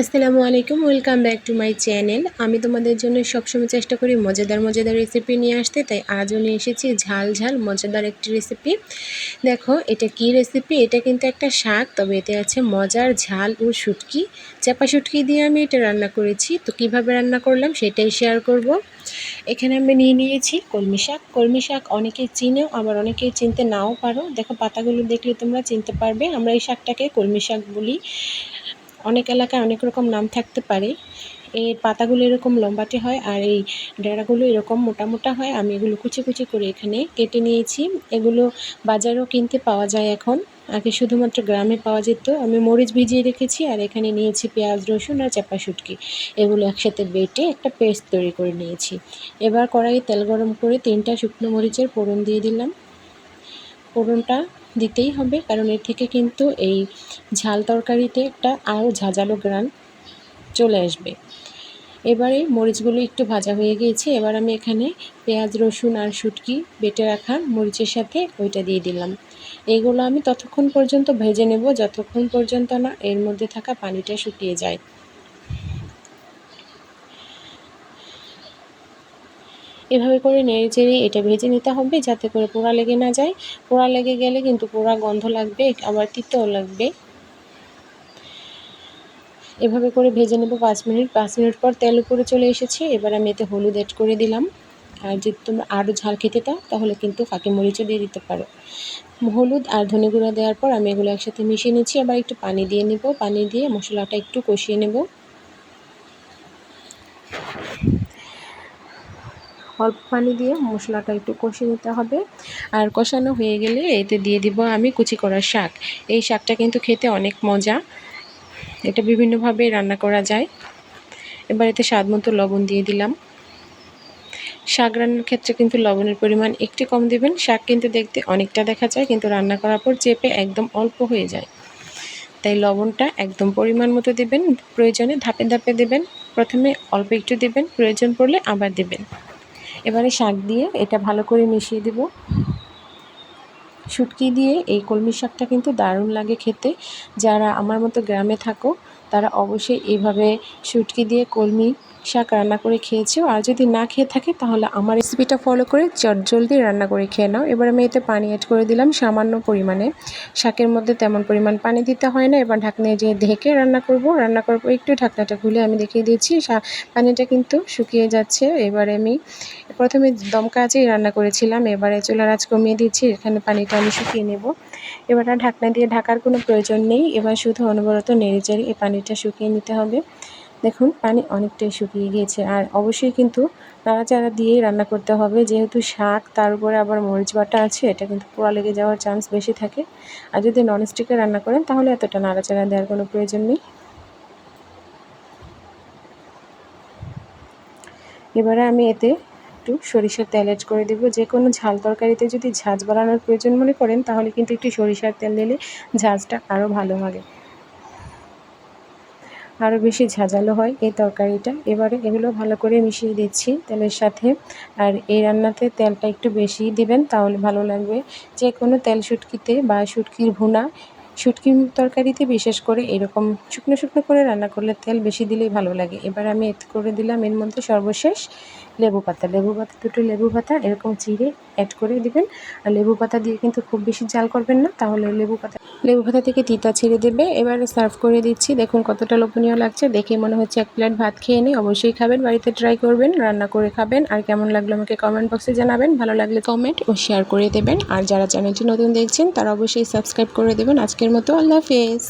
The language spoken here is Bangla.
আসসালামু আলাইকুম welcome back to my channel আমি তোমাদের জন্য সবসময় চেষ্টা করি মজাদার মজাদার রেসিপি নিয়ে আসতে, তাই আজও নিয়ে এসেছি ঝাল ঝাল মজাদার একটি রেসিপি দেখো, এটা কি রেসিপি এটা কিন্তু একটা শাক, তবে এতে আছে মজার ঝাল ও শুটকি। চাপা শুটকি দিয়ে আমি এটা রান্না করেছি, তো কীভাবে রান্না করলাম সেটাই শেয়ার করব। এখানে আমি নিয়ে নিয়েছি কলমি শাক। কলমি শাক অনেকেই চিনেও, আবার অনেকেই চিনতে নাও পারো। দেখো, পাতাগুলো দেখলে তোমরা চিনতে পারবে। আমরা এই শাকটাকে কলমি শাক বলি। অনেক এলাকায় অনেক রকম নাম থাকতে পারে। এর পাতাগুলো এরকম লম্বাটে হয় আর এই ডেরাগুলো এরকম মোটা মোটা হয়। আমি এগুলো কুচি কুচি করে এখানে কেটে নিয়েছি। এগুলো বাজারেও কিনতে পাওয়া যায় এখন। আগে শুধুমাত্র গ্রামে পাওয়া যেত। আমি মরিচ ভিজিয়ে রেখেছি আর এখানে নিয়েছি পেঁয়াজ, রসুন আর চাপা শুটকি। এগুলো একসাথে বেটে একটা পেস্ট তৈরি করে নিয়েছি। এবার কড়াইয়ে তেল গরম করে তিনটা শুকনো মরিচের ফোড়ন দিয়ে দিলাম। ফোড়নটা দিতেই হবে, কারণ এর থেকে কিন্তু এই ঝাল তরকারিতে একটা আরও ঝাঁঝালো গ্রান চলে আসবে। এবারে মরিচগুলো একটু ভাজা হয়ে গিয়েছে, এবার আমি এখানে পেঁয়াজ, রসুন আর শুটকি বেটে রাখা মরিচের সাথে ওইটা দিয়ে দিলাম। এইগুলো আমি ততক্ষণ পর্যন্ত ভেজে নেব, যতক্ষণ পর্যন্ত না এর মধ্যে থাকা পানিটা শুকিয়ে যায়। এভাবে করে নেড়ে চেড়ে এটা ভেজে নিতে হবে যাতে করে পোড়া লেগে না যায়। পোড়া লেগে গেলে কিন্তু পোড়া গন্ধ লাগবে আবার তিতেও লাগবে। এভাবে করে ভেজে নেব পাঁচ মিনিট। পাঁচ মিনিট পর তেল উপরে চলে এসেছে। এবার আমি এতে হলুদ অ্যাড করে দিলাম। আর যদি তোমরা আরও ঝাল খেতে চাও, তাহলে কিন্তু কাকি মরিচও দিয়ে দিতে পারো। হলুদ আর ধনে গুঁড়া দেওয়ার পর আমি এগুলো একসাথে মিশিয়ে নিচ্ছি। আবার একটু পানি দিয়ে নেব। পানি দিয়ে মশলাটা একটু কষিয়ে নেব। অল্প পানি দিয়ে মশলাটা একটু কষিয়ে নিতে হবে। আর কষানো হয়ে গেলে এতে দিয়ে দিব আমি কুচি করা শাক। এই শাকটা কিন্তু খেতে অনেক মজা। এটা বিভিন্নভাবে রান্না করা যায়। এবার এতে স্বাদ মতো লবণ দিয়ে দিলাম। শাক রান্নার ক্ষেত্রে কিন্তু লবণের পরিমাণ একটু কম দেবেন। শাক কিন্তু দেখতে অনেকটা দেখা যায়, কিন্তু রান্না করার পর চেপে একদম অল্প হয়ে যায়। তাই লবণটা একদম পরিমাণ মতো দেবেন। প্রয়োজনে ধাপে ধাপে দেবেন। প্রথমে অল্প একটু দেবেন। প্রয়োজন পড়লে আবার দেবেন। এবারে শাক দিয়ে এটা ভালো করে মিশিয়ে দেব। শুটকি দিয়ে এই কলমি শাকটা কিন্তু দারুণ লাগে খেতে। যারা আমার মতো গ্রামে থাকো তারা অবশ্যই এইভাবে শুটকি দিয়ে কলমি শাক রান্না করে খেয়েছো। আর যদি না খেয়ে থাকে, তাহলে আমার রেসিপিটা ফলো করে জলদি রান্না করে খেয়ে নাও। এবার আমি এতে পানি অ্যাড করে দিলাম সামান্য পরিমাণে। শাকের মধ্যে তেমন পরিমাণ পানি দিতে হয় না। এবার ঢাকনা যে ঢেকে রান্না করব। রান্না করার পর একটু ঢাকনাটা খুলে আমি দেখিয়ে দিয়েছি। পানিটা কিন্তু শুকিয়ে যাচ্ছে। এবারে আমি প্রথমে দমকা আঁচেই রান্না করেছিলাম। এবারে চুলার আঁচ কমিয়ে দিচ্ছি এখানে পানিটা আমি শুকিয়ে নেব। এবার ঢাকনা দিয়ে ঢাকার কোনো প্রয়োজন নেই। এবার শুধু অনবরত নেড়ে চেড়ে এই পানিটা শুকিয়ে নিতে হবে। দেখুন, পানি অনেকটাই শুকিয়ে গিয়েছে। আর অবশ্যই কিন্তু নাড়াচাড়া দিয়েই রান্না করতে হবে। যেহেতু শাক, তার উপরে আবার মরিচ বাটা আছে, এটা কিন্তু পোড়া লেগে যাওয়ার চান্স বেশি থাকে। আর যদি ননস্টিকে রান্না করেন, তাহলে এতটা নাড়াচাড়া দেওয়ার কোনো প্রয়োজন নেই। এবারে আমি এতে একটু সরিষার তেল অ্যাড করে দেবো। যে কোনো ঝাল তরকারিতে যদি ঝাঁজ বাড়ানোর প্রয়োজন মনে করেন, তাহলে কিন্তু একটু সরিষার তেল দিলে ঝাঁজটা আরও ভালো লাগে আরও বেশি ঝাঁঝালো হয় এই তরকারিটা। এবারে এগুলো ভালো করে মিশিয়ে দিচ্ছি তেলের সাথে। আর এই রান্নাতে তেলটা একটু বেশি দিবেন, তাহলে ভালো লাগবে। যে কোনো তেল শুটকিতে বা শুটকির ভুনা, শুটকি তরকারিতে বিশেষ করে এরকম শুকনো শুকনো করে রান্না করলে তেল বেশি দিলেই ভালো লাগে। এবার আমি এতে করে দিলাম এর মধ্যে সর্বশেষ লেবু পাতা। লেবু পাতা, দুটো লেবু পাতা এরকম চিড়ে অ্যাড করে দিবেন। আর লেবু পাতা দিয়ে কিন্তু খুব বেশি জাল করবেন না, তাহলে লেবু পাতা লেবু পাতা থেকে তিতা ছেড়ে দেবে। এবারে সার্ভ করে দিচ্ছি। দেখুন কতটা লোভনীয় লাগছে। দেখে মনে হচ্ছে এক প্লেট ভাত খেয়ে নিই অবশ্যই খাবেন, বাড়িতে ট্রাই করবেন, রান্না করে খাবেন। আর কেমন লাগল আমাকে কমেন্ট বক্সে জানাবেন। ভালো লাগলে কমেন্ট ও শেয়ার করে দেবেন। আর যারা চ্যানেলটি নতুন দেখছেন, তারা অবশ্যই সাবস্ক্রাইব করে দেবেন। আজকের মতো আল্লাহ হাফেজ।